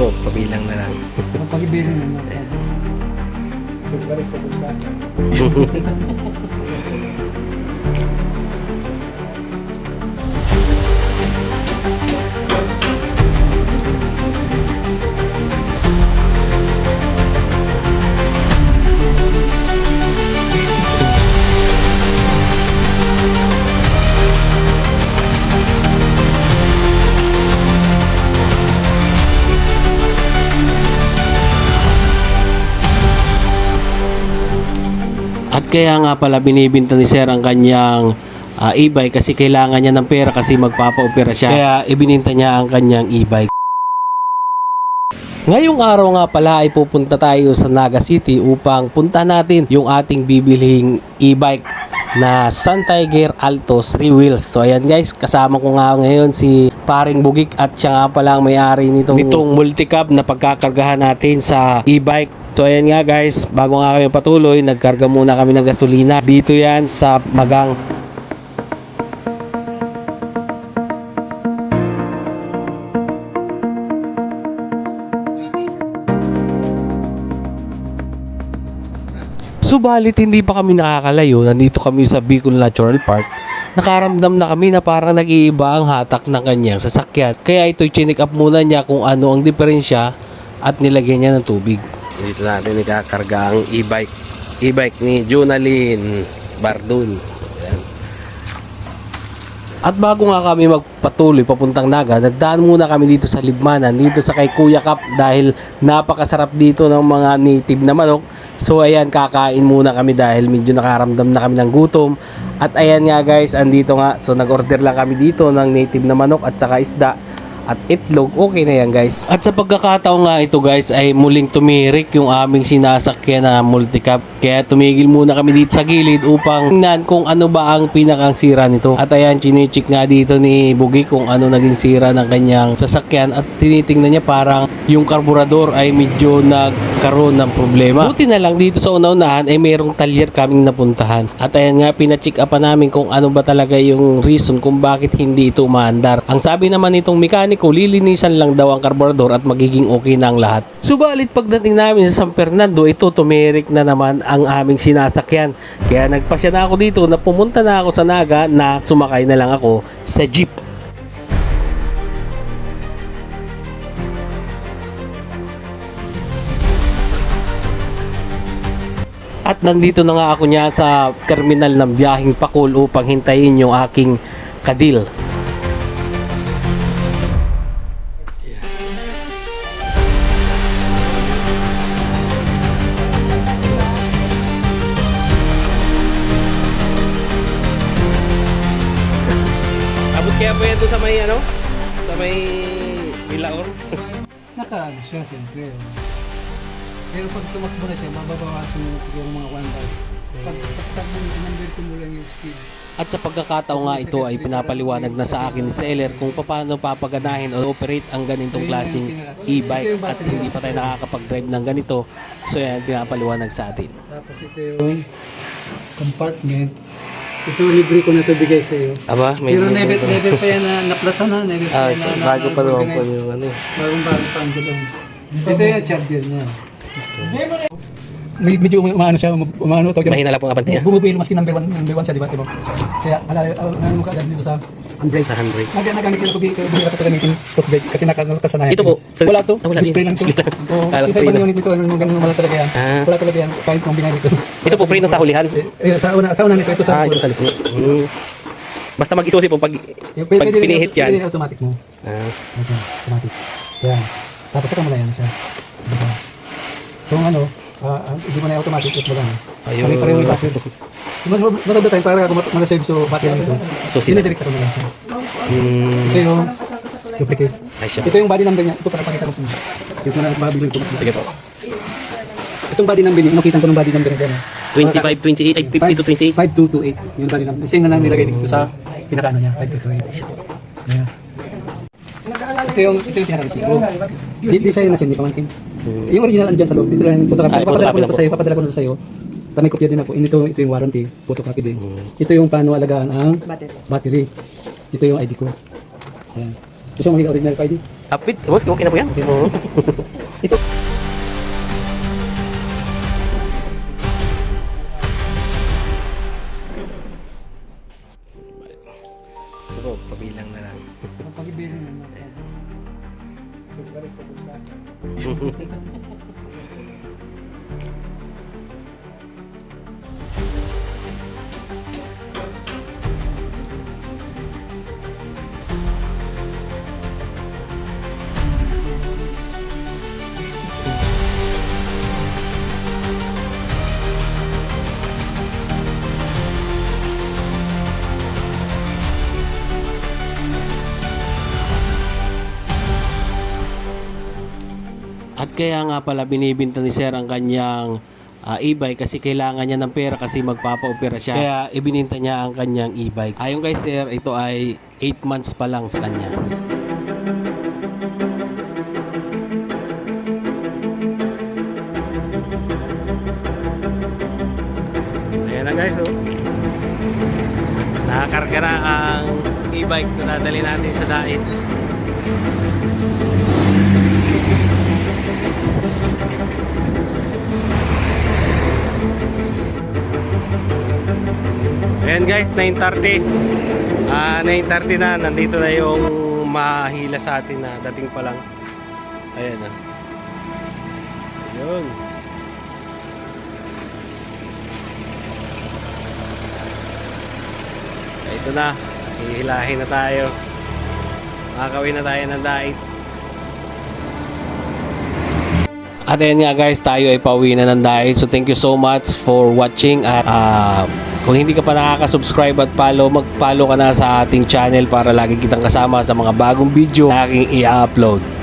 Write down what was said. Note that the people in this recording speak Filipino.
Ako, pabilang na lang. Ang pag-ibigin mo na. Siyempre sa bunda. kaya nga pala binibinta ni Sir ang kanyang ah, e-bike kasi kailangan niya ng pera kasi magpapa-opera siya. Kaya ibininta niya ang kanyang e-bike. Ngayong araw nga pala ay pupunta tayo sa Naga City upang punta natin yung ating bibilhing e-bike na Sun Tiger Altos 3 wheels. So ayan guys, kasama ko nga ngayon si Paring Bugik at siya nga pala ang may-ari nitong, nitong multicab na pagkakargahan natin sa e-bike. So ayan nga guys, bago nga kami patuloy, nagkarga muna kami ng gasolina. Dito yan sa Magang. Subalit hindi pa kami nakakalayo, nandito kami sa Bicol Natural Park. Nakaramdam na kami na parang nag-iiba ang hatak ng kanyang sasakyan. Kaya ito chinik up muna niya kung ano ang diferensya at nilagyan niya ng tubig. Dito natin ikakarga ang e-bike. E-bike ni Junalyn Bardun. Ayan. At bago nga kami magpatuloy papuntang Naga, nagdaan muna kami dito sa Libmanan, dito sa kay Kuya Kap dahil napakasarap dito ng mga native na manok. So ayan, kakain muna kami dahil medyo nakaramdam na kami ng gutom. At ayan nga guys, andito nga. So nag-order lang kami dito ng native na manok at saka isda at itlog. Okay na yan guys. At sa pagkakataon nga ito guys ay muling tumirik yung aming sinasakyan na multicab. Kaya tumigil muna kami dito sa gilid upang tingnan kung ano ba ang pinakang sira nito. At ayan, chinecheck nga dito ni Bugi kung ano naging sira ng kanyang sasakyan at tinitingnan niya parang yung karburador ay medyo nagkaroon ng problema. Buti na lang dito sa una-unahan ay mayroong talyer kaming napuntahan. At ayan nga, pinacheck up pa namin kung ano ba talaga yung reason kung bakit hindi ito umaandar. Ang sabi naman nitong mekaniko, lilinisan lang daw ang karburador at magiging okay na ang lahat. Subalit pagdating namin sa San Fernando, ito tumirik na naman ang aming sinasakyan. Kaya nagpasya na ako dito na pumunta na ako sa Naga na sumakay na lang ako sa jeep. At nandito na nga ako niya sa terminal ng biyaheng Pakul upang hintayin yung aking kadil. Kaya po yan doon sa may ano? Sa may Bilaor? Nakaano siya siyempre. Pero pag tumakbo na siya, mababawasan mo siguro mga 1 bar. Pag takbo mo, number ko mo lang yung speed. At sa pagkakataon nga ito ay pinapaliwanag na sa akin ni seller kung paano papaganahin o operate ang ganitong klaseng e-bike at hindi pa tayo nakakapag-drive ng ganito. So yan, pinapaliwanag sa atin. Tapos ito yung compartment. Ito libre ko na ito bigay sa iyo. Aba, may Pero never, never pa yan na naplata na. Never pa Ah, yan so, na, na, bago pa naman po yung ano. Bagong bagong pa ang gulong. Ito yung charger niya. Med- medyo um- umaano siya, um- umaano tawag Mahina lang po ang abante niya. Bumibili maski number one, number one siya, di ba? Diba? Kaya, alala, alala mo ka dito sa handbrake. Sa handbrake. Nag nagamit ko tubig, kaya bumira ko ito gamitin toothbrake kasi naka- nakasanayan. Ito po, ko. Wala to, Ah, wala display lang to. Oo, ko kasi sa ibang na. unit ito, ano, ganun wala talaga yan. Ah. Wala talaga yan, kahit kung binili ko. Ito po, pre, nung sa hulihan. Eh, sa una, sa una nito, ito sa Ah, ito sa likod. Hmm. Basta mag-isusi po pag, pag pwede pinihit Pwede yan. automatic mo. Ah, Okay, automatic. Yan. Tapos saka mo na yan siya. Diba? Kung ano, ah, ah, hindi mo na automatic, ito mo lang. Ayun. Pare-pareho yung. Mas, mas of the time, para kung ma- ma-save so battery nito, So, sila- dinidirect mo lang siya. hmm. Ito yung duplicate. Siya. Ito yung body number niya. Ito para pakita ko sa inyo. Ito na mabili ko. Sige po. Itong body number niya, nakita ko ng body number niya. 25, 28, ay 50 to 28. 5228. Yung body number. Same na lang nilagay dito sa pinakaano niya. 5228. Ayan. Ito yung, ito yung pinaka-receiver. Di, di sa'yo na sin, di pamangkin. Yung original andyan sa loob. Dito lang, photocopy. Ah, papadala ko na sa'yo. Papadala ko na sa'yo. Panay kopya din ako. Ito, ito yung warranty. Photocopy din. Ito yung paano alagaan ang battery. Ito yung ID ko. Ayan. Gusto mo maging original ID? Apit. Boss, okay na po yan. Ito. Ito, pabilang na lang. At kaya nga pala binibinta ni Sir ang kanyang ah, e-bike kasi kailangan niya ng pera kasi magpapa-opera siya. Kaya ibininta niya ang kanyang e-bike. Ayon kay Sir, ito ay 8 months pa lang sa kanya. Ayan na guys, oh. Nakakarga na ang e-bike na dadali natin sa dait. Ayan guys, 9.30 Ah, 9.30 na, nandito na yung mahila sa atin na dating pa lang Ayan na Ayun Ito na, hihilahin na tayo. Makakawin na tayo ng dait. At ayan nga guys, tayo ay pauwi na ng dahil. So thank you so much for watching. At ah, kung hindi ka pa nakaka-subscribe at follow, mag-follow ka na sa ating channel para lagi kitang kasama sa mga bagong video na aking i-upload.